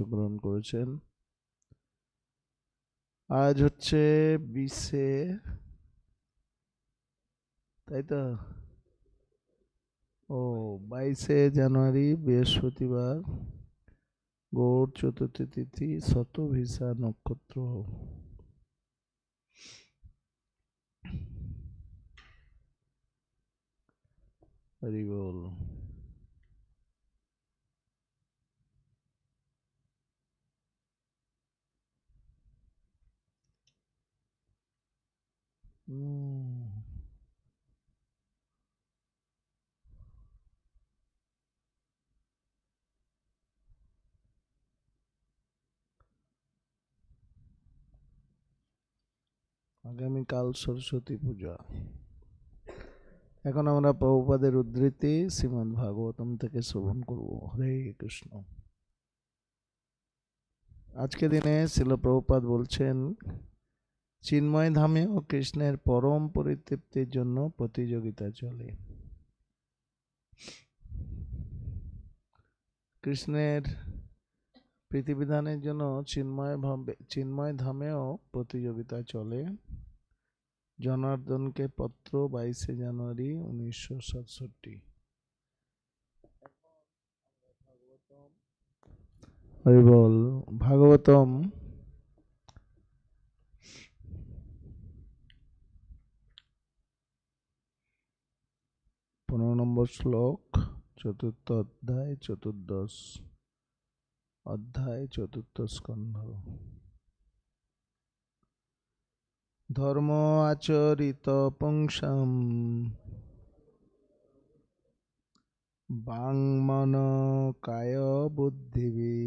অংশগ্রহণ করেছেন। আজ হচ্ছে বিশে তাই তো? ও, বাইশে জানুয়ারি, বৃহস্পতিবার গৌর চতুর্থী তিথি শতভিসা নক্ষত্র। হরি বল হুম আগামীকাল সরস্বতী পূজা। এখন আমরা প্রভুপাদের উদ্ধৃতি শ্রীমদ্ ভাগবতম থেকে শ্রবণ করব। হরে কৃষ্ণ। আজকে দিনে শিল প্রভুপাদ বলছেন চিন্ময় ধামে ও কৃষ্ণের পরম পরিতৃপ্তির জন্য প্রতিযোগিতা চলে। কৃষ্ণের পৃথিবীধানের জন্য চিন্ময় ভাবে চিন্ময় ধামেও প্রতিযোগিতা চলে। জনার্দনকে পত্র বাইশে জানুয়ারি উনিশশো সাতষট্টি। বল ভাগবতম পনেরো নম্বর শ্লোক, চতুর্থ অধ্যায়, চতুর্দশ অধ্যায়, চতুর্থ স্কন্ধ। ধর্ম আচরিত পুংসাম বাংমন কায় বুদ্ধিবি।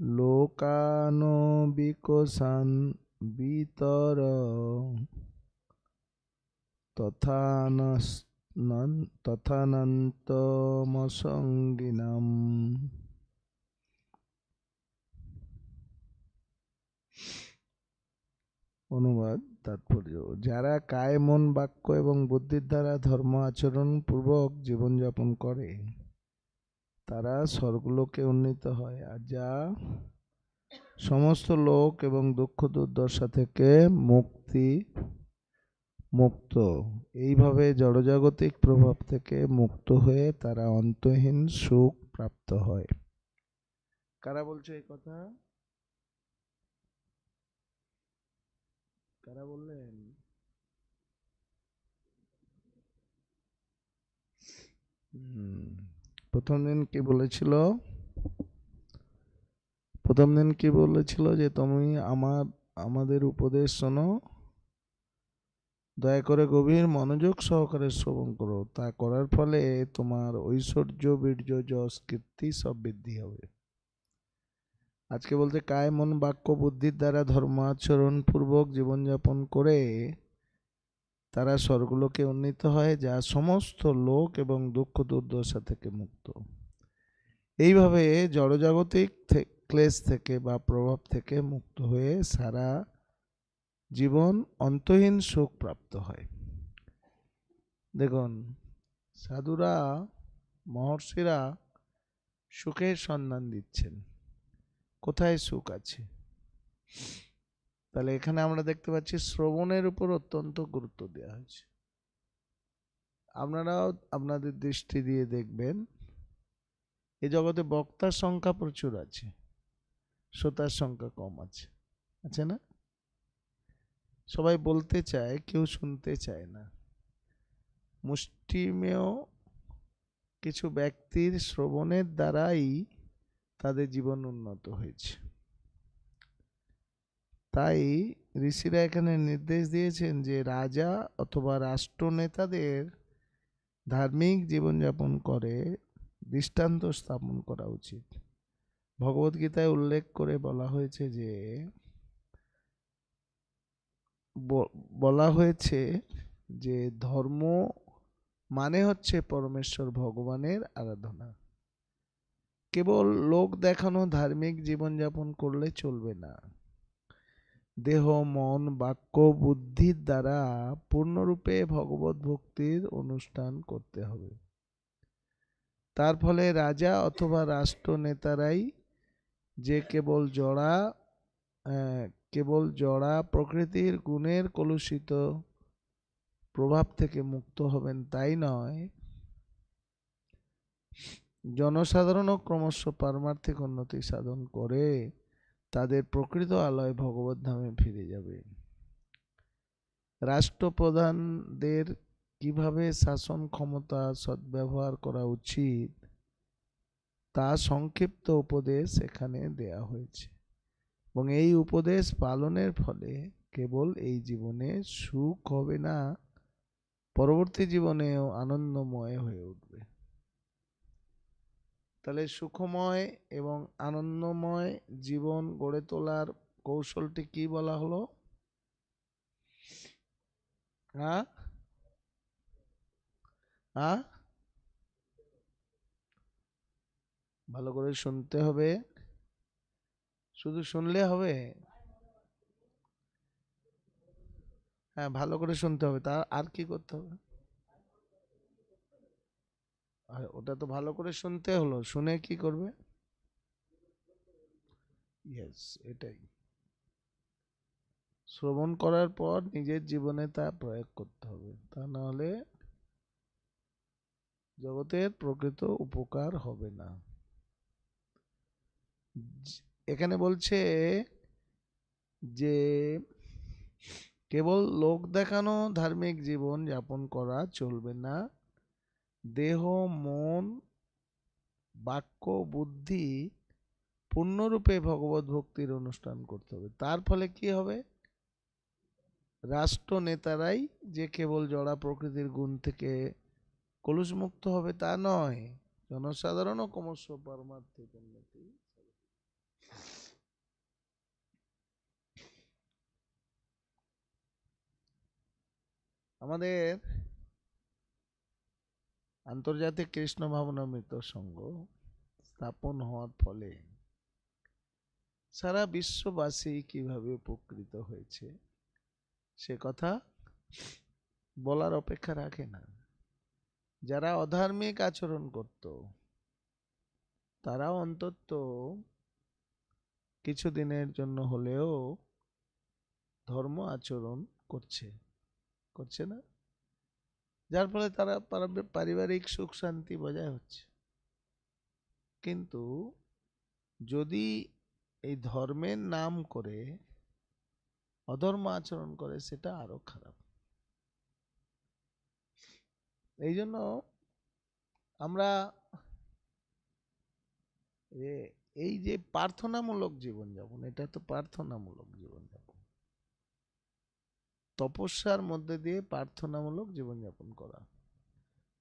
লোকানো বিকশান বিতর তথানন্তমসঙ্গিনাম। অনুবাদ, তাৎপর্য। যারা কায় মন, বাক্য এবং বুদ্ধির দ্বারা ধর্ম আচরণ পূর্বক জীবনযাপন করে, তারা স্বর্গলোকে উন্নীত হয়। আর যা সমস্ত লোক এবং দুঃখ দুর্দশা থেকে মুক্তি মুক্ত। এইভাবে জড়জাগতিক প্রভাব থেকে মুক্ত হয়ে তারা অন্তহীন সুখ প্রাপ্ত হয়। কারা বলছে এই কথা? কারা বললেন? প্রথম দিন কি বলেছিল? প্রথম দিন কি বলেছিল যে, তুমি আমার, আমাদের উপদেশ শোনো দয়া করে গভীর মনোযোগ সহকারে শ্রবণ করো। তা করার ফলে তোমার ঐশ্বর্য, বীর্য, যশ, কীর্তি সব বৃদ্ধি হবে। আজকে বলতে কায়, মন, বাক্য, বুদ্ধির দ্বারা ধর্ম আচরণ পূর্বক জীবনযাপন করে তারা স্বর্গলোকে উন্নীত হয়, যা সমস্ত লোক এবং দুঃখ, দুর্দশা থেকে মুক্ত। এইভাবে জড়জাগতিক ক্লেশ থেকে বা প্রভাব থেকে মুক্ত হয়ে সারা জীবন অন্তহীন সুখ প্রাপ্ত হয়। দেখুন, সাধুরা, মহর্ষিরা সুখের সন্ধান দিচ্ছেন। কোথায় সুখ আছে? তাহলে এখানে আমরা দেখতে পাচ্ছি শ্রবণের উপর অত্যন্ত গুরুত্ব দেওয়া হয়েছে। আপনারাও আপনাদের দৃষ্টি দিয়ে দেখবেন, এ জগতে বক্তার সংখ্যা প্রচুর আছে, শ্রোতার সংখ্যা কম আছে। আছে না? সবাই বলতে চায়, কেউ শুনতে চায় না। মুষ্টিমেয় কিছু ব্যক্তির শ্রবণের দ্বারাই তাদের জীবন উন্নত হয়েছে। তাই ঋষিরা এখানে নির্দেশ দিয়েছেন যে রাজা অথবা রাষ্ট্রনেতাদের ধার্মিক জীবনযাপন করে দৃষ্টান্ত স্থাপন করা উচিত। ভগবদ্গীতায় উল্লেখ করে বলা হয়েছে যে বলা হয়েছে যে ধর্ম মানে হচ্ছে পরমেশ্বর ভগবানের আরাধনা। কেবল লোক দেখানো ধার্মিক জীবনযাপন করলে চলবে না। দেহ, মন, বাক্য বুদ্ধির দ্বারা পূর্ণরূপে ভগবত ভক্তির অনুষ্ঠান করতে হবে। তার ফলে রাজা অথবা রাষ্ট্র নেতারাই যে কেবল জড়া কেবল জড়া প্রকৃতির গুণের কলুষিত প্রভাব থেকে মুক্ত হবেন তাই নয়। জনসাধারণও ক্রমশ পারমার্থিক উন্নতি সাধন করে তাদের প্রকৃত আলয় ভগবত ধামে ফিরে যাবে। রাষ্ট্রপ্রধানদের কীভাবে শাসন ক্ষমতা সদ্ব্যবহার করা উচিত, তা সংক্ষিপ্ত উপদেশ এখানে দেয়া হয়েছে। এবং এই উপদেশ পালনের ফলে কেবল এই জীবনে সুখ হবে না, পরবর্তী জীবনেও আনন্দময় হয়ে উঠবে। তাহলে সুখময় এবং আনন্দময় জীবন গড়ে তোলার কৌশলটি কি বলা হলো? হ্যাঁ হ্যাঁ ভালো করে শুনতে হবে। শুধু শুনলে হবে? হ্যাঁ ভালো করে শুনতে হবে। তা আর কি করতে হবে? আর ওটা তো ভালো করে শুনতে হলো। শুনে কি করবে? ইয়েস এটাই। শ্রবণ করার পর নিজের জীবনে তা প্রয়োগ করতে হবে। তা না হলে জগতের প্রকৃত উপকার হবে না। এখানে বলছে যে, কেবল লোক দেখানো ধার্মিক জীবন যাপন করা চলবে না। দেহ, মন, বাক্য, বুদ্ধি পূর্ণরূপে ভগবত ভক্তির অনুষ্ঠান করতে হবে। তার ফলে কি হবে? রাষ্ট্র নেতারাই যে কেবল জড়া প্রকৃতির গুণ থেকে কলুষমুক্ত হবে তা নয়। জনসাধারণও ক্রমশ পারমার্থিক উন্নতি আমাদের আন্তর্জাতিক কৃষ্ণ ভাবনামৃত সংঘ স্থাপন হওয়ার ফলে সারা বিশ্ববাসী কীভাবে উপকৃত হয়েছে, সে কথা বলার অপেক্ষা রাখে না। যারা অধার্মিক আচরণ করত তারা অন্তত কিছুদিনের জন্য হলেও ধর্ম আচরণ করছে। করছে না। যার ফলে তারা পারিবারিক সুখ শান্তি বজায় হচ্ছে। কিন্তু যদি এই ধর্মের নাম করে, অধর্ম আচরণ করে, সেটা আরও খারাপ। এই জন্য আমরা এই যে প্রার্থনামূলক জীবনযাপন, এটা তো প্রার্থনামূলক জীবনযাপন। তপস্যার মধ্যে দিয়ে প্রার্থনামূলক জীবনযাপন করা।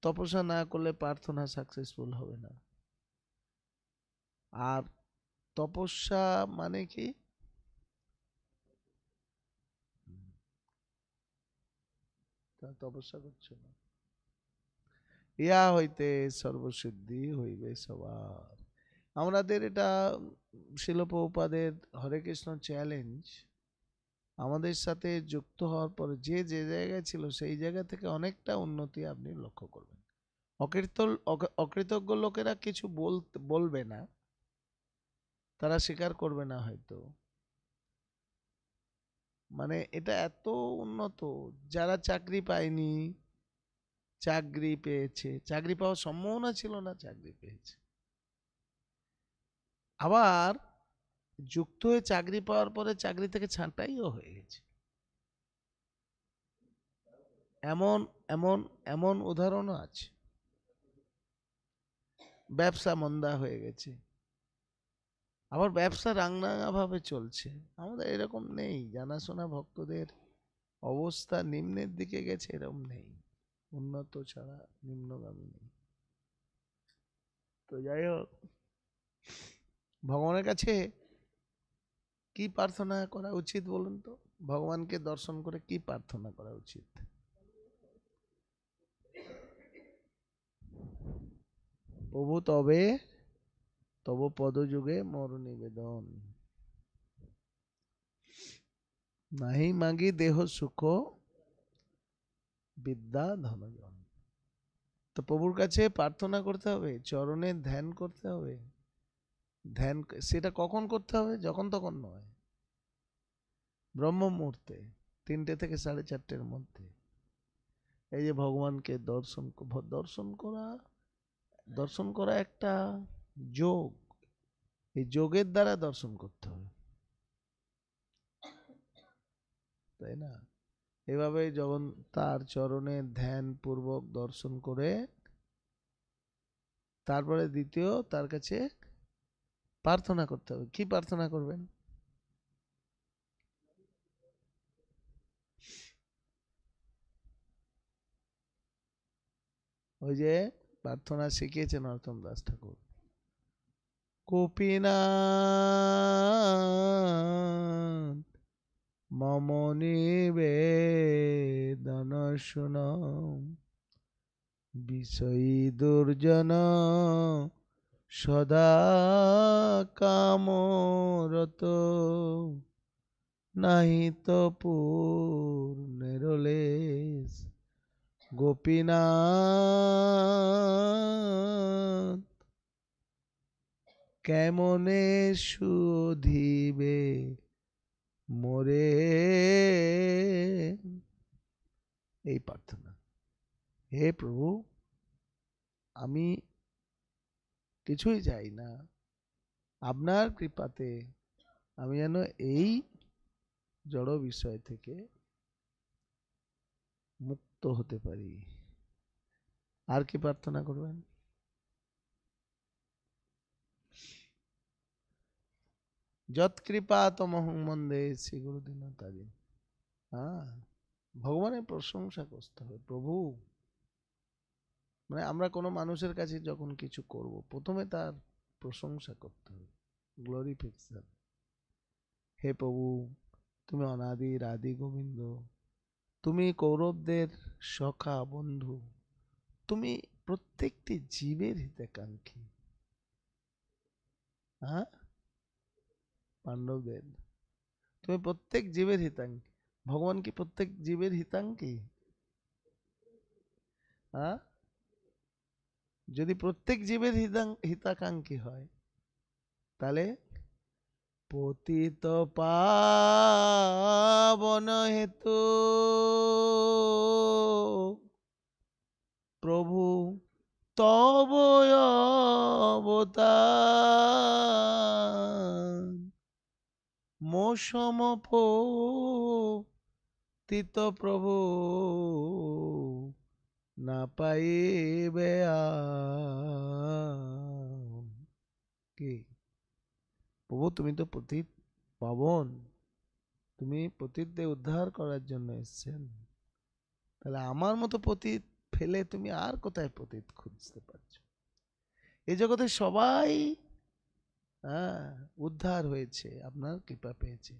তপস্যা না করলে প্রার্থনা সাকসেসফুল হবে না। আর তপস্যা মানে কি? তপস্যা করছ না। ইয়া হইতে সর্বসিদ্ধি হইবে সবার। আমাদের এটা শিলপ্রপাদের হরে কৃষ্ণ চ্যালেঞ্জ আমাদের সাথে যুক্ত হওয়ার পরে যে যে জায়গায় ছিল সেই জায়গা থেকে অনেকটা উন্নতি আপনি লক্ষ্য করবেন। অকৃত অকৃতজ্ঞ লোকেরা কিছু বলবে না। তারা স্বীকার করবে না হয়তো। মানে এটা এত উন্নত, যারা চাকরি পায়নি, চাকরি পেয়েছে। চাকরি পাওয়ার সম্ভাবনা ছিল না, চাকরি পেয়েছে। আবার যুক্ত হয়ে চাকরি পাওয়ার পরে চাকরি থেকে ছাঁটাইও হয়ে গেছে। এমন এমন এমন উদাহরণও আছে। ব্যবসা মন্দা হয়ে গেছে। আবার ব্যবসা রাঙাঙা ভাবে চলছে। আমাদের এরকম নেই। জানাশোনা ভক্তদের অবস্থা নিম্নের দিকে গেছে, এরকম নেই। উন্নত ছাড়া নিম্নগামী নেই। তো যাই হোক, ভগবানের কাছে কি প্রার্থনা করা উচিত বলুন তো? ভগবানকে দর্শন করে কি প্রার্থনা করা উচিত? প্রভু তবে, তব পদযুগে মর নিবেদন। নাহি মাগি দেহ সুখ, বিদ্যা ধনজন। তো প্রভুর কাছে প্রার্থনা করতে হবে, চরণে ধ্যান করতে হবে। ধ্যান সেটা কখন করতে হবে? যখন তখন নয়। ব্রহ্ম মুহূর্তে তিনটে থেকে সাড়ে চারটের মধ্যে। এই যে ভগবানকে দর্শন দর্শন করা দর্শন করা একটা যোগ। এই যোগের দ্বারা দর্শন করতে হবে। তাই না? এভাবে যখন তার চরণে ধ্যান পূর্বক দর্শন করে, তারপরে দ্বিতীয় তার কাছে প্রার্থনা করতে হবে। কি প্রার্থনা করবেন? ওই যে প্রার্থনা শিখিয়েছেন নরোত্তম দাস ঠাকুর। কপিনাথ, মম নিবেদন শুন বিষয়ী দুর্জন সদা কামরত। নাহি তো পূর্ণের লেশ গোপীনাথ। কেমনে সুধিবে মোরে? এই প্রার্থনা। হে প্রভু, আমি কিছুই চাই না। আপনার কৃপাতে আমি যেন এই জড় বিষয় থেকে মুক্ত হতে পারি। আর কি প্রার্থনা করবেন? যৎকৃপা তমহং মন্দে, শ্রী গুরুদিন তাদি হ্যাঁ ভগবানের প্রশংসা করতে হবে। প্রভু মানে আমরা কোনো মানুষের কাছে যখন কিছু করব, প্রথমে তার প্রশংসা করতে হবে। গ্লোরিফিকেশন হে প্রভু, তুমি অনাদি রাধি গোবিন্দ, তুমি কৌরবদের সখা বন্ধু, তুমি প্রত্যেকটি জীবের হিতাকাঙ্ক্ষী। হ্যাঁ? পাণ্ডবদের। তুমি প্রত্যেক জীবের হিতাঙ্ক্ষী। ভগবান কি প্রত্যেক জীবের হিতাঙ্ক্ষী? হ্যাঁ? যদি প্রত্যেক জীবের হিতাং- হিতাকাঙ্ক্ষী হয়, তাহলে পতিত পাবন হেতু প্রভু তব অবতার। মৌসম প্রভু না পাইবে। কি? প্রভু, তুমি তো পতিত পাবন। তুমি পতিতদের উদ্ধার করার জন্য এসেছেন। তাহলে আমার মতো পতিত ফেলে তুমি আর কোথায় পতিত খুঁজতে পারছ? এই জগতে সবাই হ্যাঁ উদ্ধার হয়েছে, আপনার কৃপা পেয়েছে।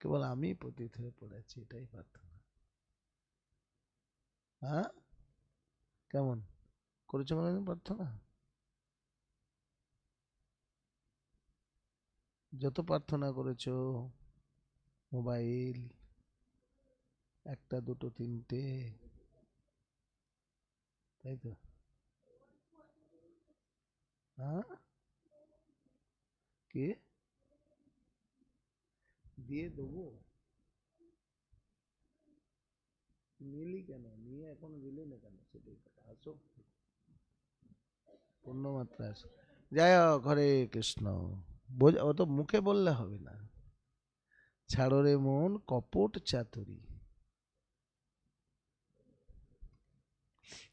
কেবল আমি পতিত হয়ে পড়েছি, এটাই প্রার্থনা। হ্যাঁ? কেমন? করেছ কোনোদিন প্রার্থনা? যত প্রার্থনা করেছ, মোবাইল, একটা, দুটো, তিনটে, তাই তো? হ্যাঁ? কে? দিয়ে দেবো। নিলি কেন? নিয়ে এখনও দিলি না কেন? সেটাই কথা। আসো। পূর্ণ মাত্রা আসো হোক, হরে কৃষ্ণ। বোঝ, ও মুখে বললে হবে না। ছাড়ো রে মন, কপট চাতুরি।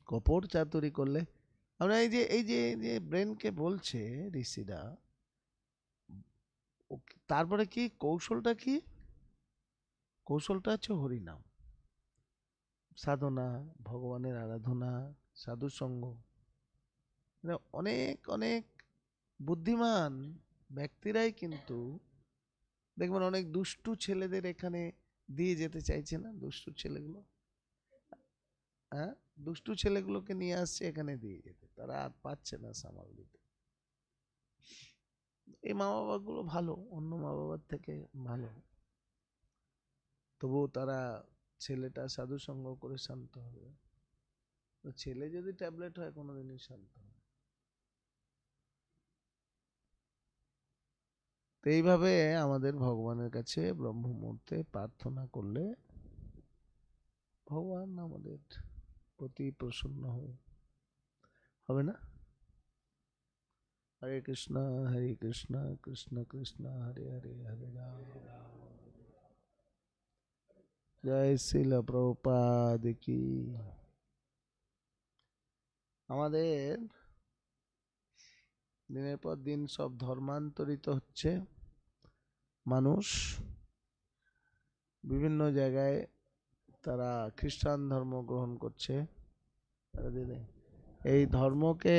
কপট চাতুরি করলে, আমরা এই যে এই যে যে ব্রেনকে বলছে ঋষিরা তারপরে কি? কৌশলটা কি? কৌশলটা হচ্ছে হরিনাম। সাধনা, ভগবানের আরাধনা সাধু সঙ্গ মানে অনেক অনেক বুদ্ধিমান ব্যক্তিরাই কিন্তু দেখবেন অনেক দুষ্টু ছেলেদের এখানে দিয়ে যেতে চাইছে না দুষ্টু ছেলেগুলো। হ্যাঁ? দুষ্টু ছেলেগুলোকে নিয়ে আসছে এখানে দিয়ে যেতে। তারা আর পাচ্ছে না সামাল দিতে। এই মা বাবাগুলো ভালো, অন্য মা বাবার থেকে ভালো। তবুও তারা ছেলেটা সাধু সঙ্গ করে শান্ত হবে। তো ছেলে যদি ট্যাবলেট হয়, কোনোদিনই শান্ত হবে তো এইভাবে আমাদের ভগবানের কাছে ব্রহ্ম মুহূর্তে প্রার্থনা করলে ভগবান আমাদের প্রতি প্রসন্ন হবে হবে না? হরে কৃষ্ণ হরে কৃষ্ণ কৃষ্ণ কৃষ্ণ, হরে হরে হরে রাম। জয় শিল প্রপাদ কি আমাদের দিনের পর দিন সব ধর্মান্তরিত হচ্ছে। মানুষ বিভিন্ন জায়গায় তারা খ্রিস্টান ধর্ম গ্রহণ করছে। এই ধর্মকে